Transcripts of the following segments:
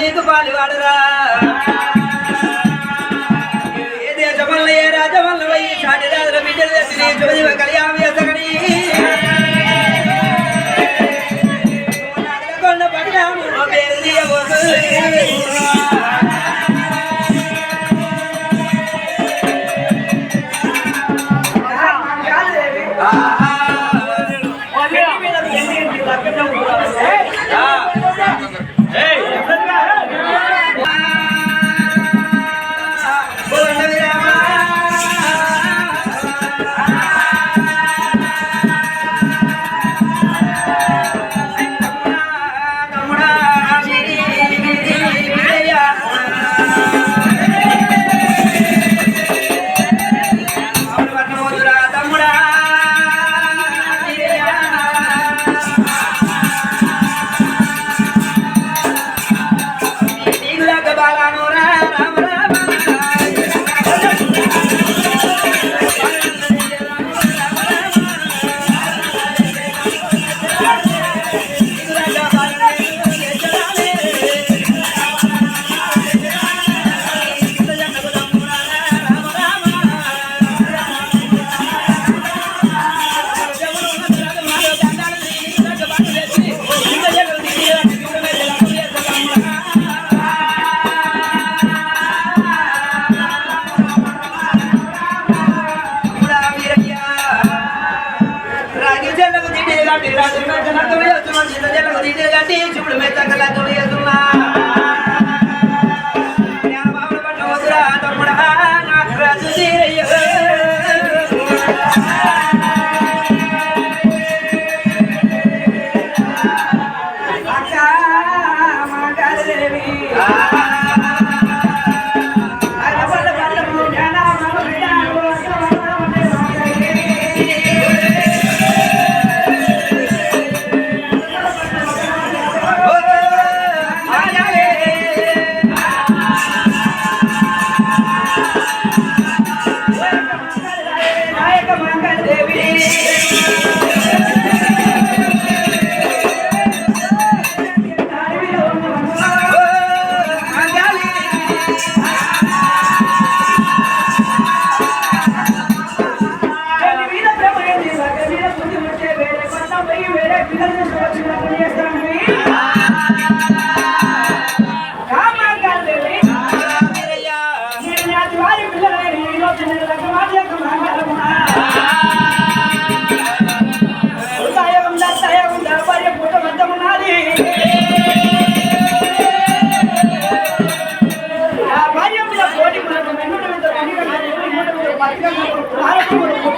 నీకు పాలు వాడరా ఏ దేశమల్లయ్యే రాజమల్లవయ్యి సాటి రాజుల బిడ్డలు తెచ్చి చూదివ కళ్యాణ ఎసగడి కొండ పడినాము పేరు తీయబోతు Ah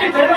Okay,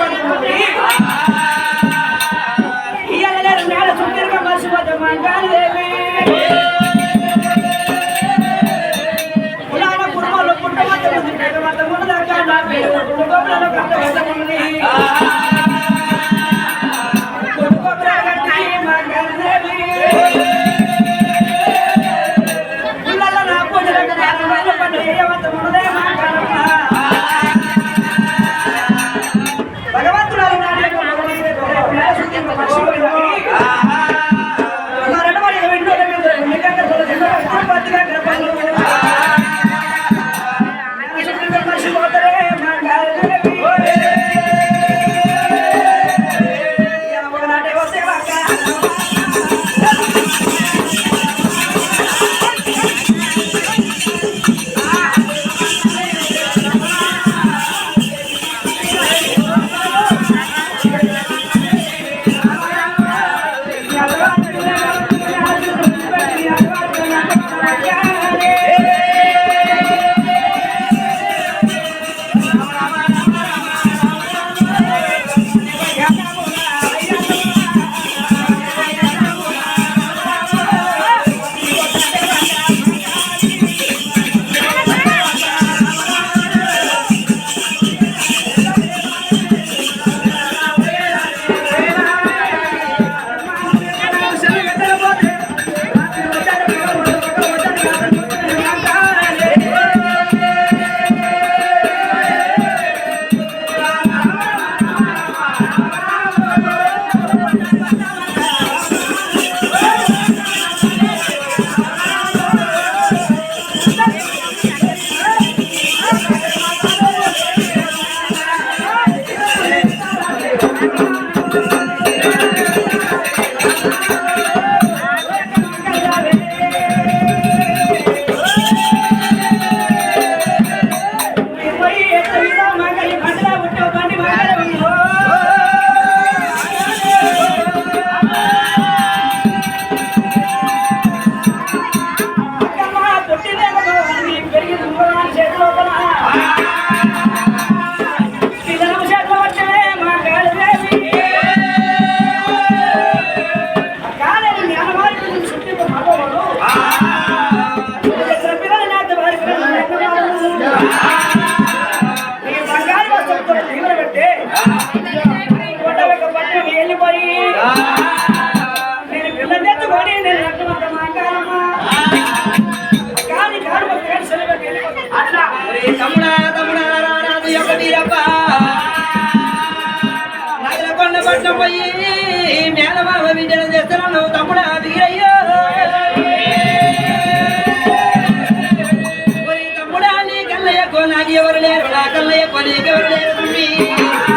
வருடே கொலி கவருடே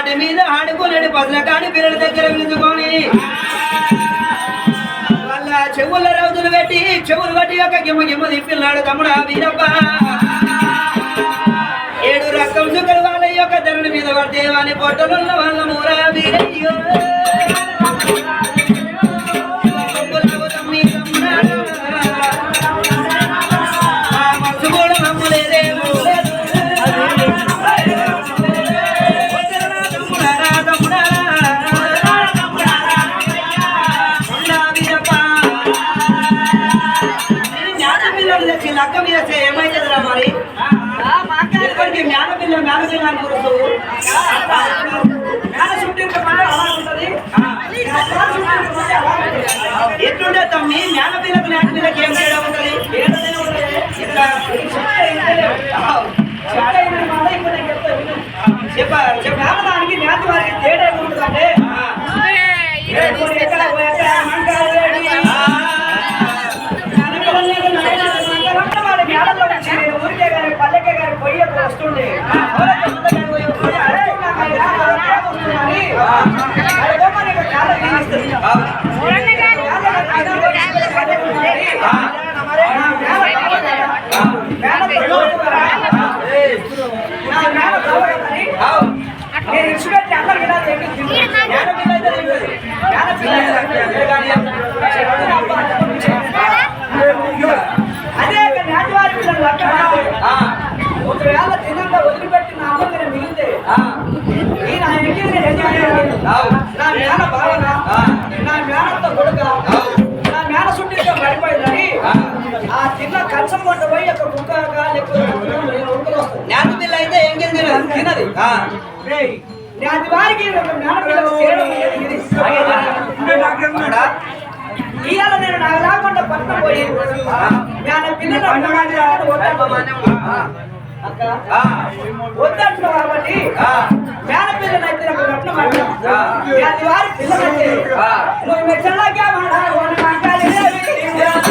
వాటి మీద ఆడుకున్నాడు పదలకాని పిల్లల దగ్గర విందుకొని వాళ్ళ చెవుల రౌతులు పెట్టి చెవులు పట్టి ఒక గిమ్మ గిమ్మ తిప్పిన్నాడు తమ్ముడు వీరప్ప. ఏడు రకం చుక్కలు వాళ్ళ యొక్క ధరణ మీద పడితే వాని పొట్టలున్న వాళ్ళ మూరా వీరయ్యో. 好。我们。వద్దంటున్నావు కాబట్టి మేనపిల్లని వారి పిల్లలంటే నువ్వు మెచ్చలాగే మాట్లాడాలి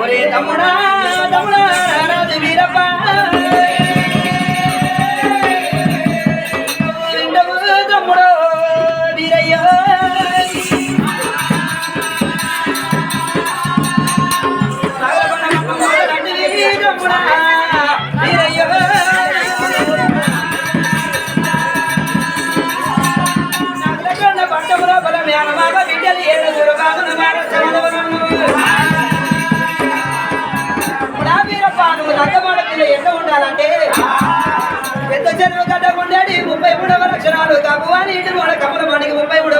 ఒరే తమ్ముడా తమ్ముడా రాజు వీరప్ప వచ్చినాడు తక్కువ నీటి మన కమల మనకి ముప్పై మూడు